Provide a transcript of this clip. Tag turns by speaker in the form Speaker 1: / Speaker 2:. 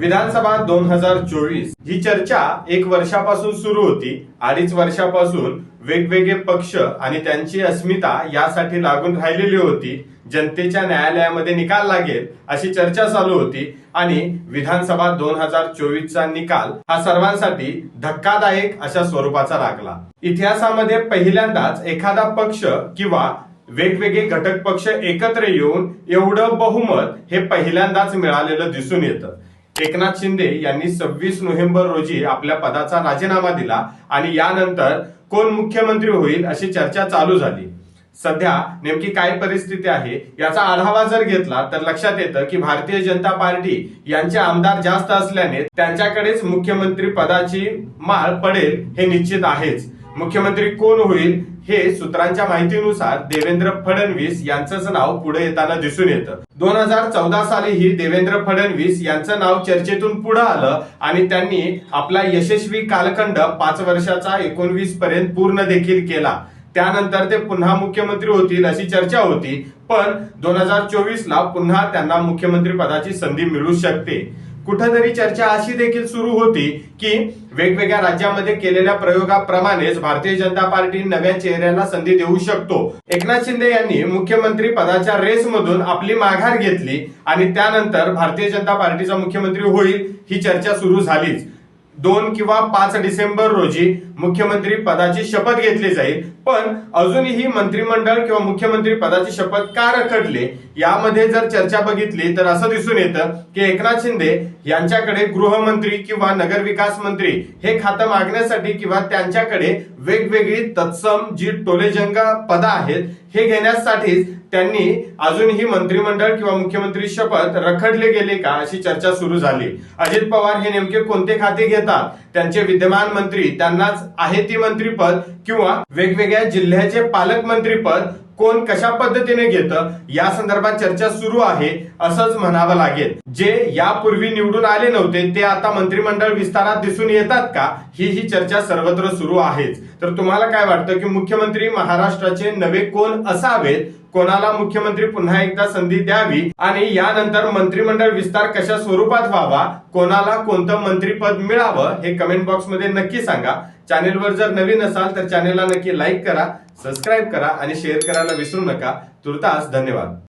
Speaker 1: विधानसभा दोन हजार चोवीस ही चर्चा एक वर्षापासून सुरू होती. अडीच वर्षापासून वेगवेगळे पक्ष आणि त्यांची अस्मिता यासाठी लागून राहिलेली होती. जनतेच्या न्यायालयामध्ये निकाल लागेल अशी चर्चा चालू होती आणि विधानसभा दोन हजार चोवीसचा निकाल हा सर्वांसाठी धक्कादायक अशा स्वरूपाचा लागला. इतिहासामध्ये पहिल्यांदाच एखादा पक्ष किंवा वेगवेगळे घटक पक्ष एकत्र येऊन एवढं बहुमत हे पहिल्यांदाच मिळालेलं दिसून येतं. एकनाथ शिंदे यांनी सव्वीस नोव्हेंबर रोजी आपल्या पदाचा राजीनामा दिला आणि यानंतर कोण मुख्यमंत्री होईल अशी चर्चा चालू झाली. सध्या नेमकी काय परिस्थिती आहे याचा आढावा जर घेतला तर लक्षात येतं की भारतीय जनता पार्टी यांचे आमदार जास्त असल्याने त्यांच्याकडेच मुख्यमंत्री पदाची माळ पडेल हे निश्चित आहेच. मुख्यमंत्री कोण होईल हे सूत्रांच्या माहितीनुसार देवेंद्र फडणवीस यांचंच नाव पुढे येताना दिसून येतं. दोन हजार चौदा सालीही देवेंद्र फडणवीस यांचं नाव चर्चेतून पुढे आलं आणि त्यांनी आपला यशस्वी कालखंड पाच वर्षाचा एकोणवीस पर्यंत पूर्ण देखील केला. त्यानंतर ते पुन्हा मुख्यमंत्री होतील अशी चर्चा होती पण दोन हजार चोवीस ला पुन्हा त्यांना मुख्यमंत्री पदाची संधी मिळू शकते. कुठेतरी चर्चा अशी देखील सुरू होती की वेगवेगळ्या राज्यामध्ये केलेल्या प्रयोगाप्रमाणेच भारतीय जनता पार्टी नव्या चेहऱ्याला संधी देऊ शकतो. एकनाथ शिंदे यांनी मुख्यमंत्री पदाच्या रेसमधून आपली माघार घेतली आणि त्यानंतर भारतीय जनता पार्टीचा मुख्यमंत्री होईल ही चर्चा सुरू झालीच. दोन किंवा पाच डिसेंबर रोजी मुख्यमंत्री पदाची शपथ घेतली जाईल. पण अजूनही मंत्रिमंडळ किंवा मुख्यमंत्री पदाची शपथ का रखडले? यामध्ये जर चर्चा बघितली तर असं दिसून येतं की एकनाथ शिंदे यांच्याकडे गृहमंत्री किंवा नगरविकास मंत्री हे खातं मागण्यासाठी किंवा त्यांच्याकडे वेगवेगळी तत्सम जी टोलेजंग पदं आहेत हे घेण्यासाठीच त्यांनी अजूनही मंत्रिमंडळ किंवा मुख्यमंत्री शपथ रखडले गेले का अशी चर्चा सुरू झाली. अजित पवार हे नेमके कोणते खाते घेतात? त्यांचे विद्यमान मंत्री त्यांनाच आहे ती मंत्रीपद किंवा वेगवेगळ्या जिल्ह्याचे पालकमंत्रीपद कोण कशा पद्धतीने घेतं या संदर्भात चर्चा सुरू आहे असंच म्हणावं लागेल. जे यापूर्वी निवडून आले नव्हते ते आता मंत्रिमंडळ विस्तारात दिसून येतात का? ही ही चर्चा सर्वत्र सुरू आहेच. तर तुम्हाला काय वाटतं की मुख्यमंत्री महाराष्ट्राचे नवे कोण असावेत? कोणाला मुख्यमंत्री पुन्हा एकदा संधी द्यावी आणि यानंतर मंत्रिमंडळ विस्तार कशा स्वरूपात व्हावा कोणाला कोणतं मंत्रीपद मिळावं हे कमेंट बॉक्समध्ये नक्की सांगा. चॅनेलवर जर नवीन असाल तर चॅनेलला नक्की लाईक करा सबस्क्राईब करा आणि शेअर करायला विसरू नका. तुर्तास धन्यवाद.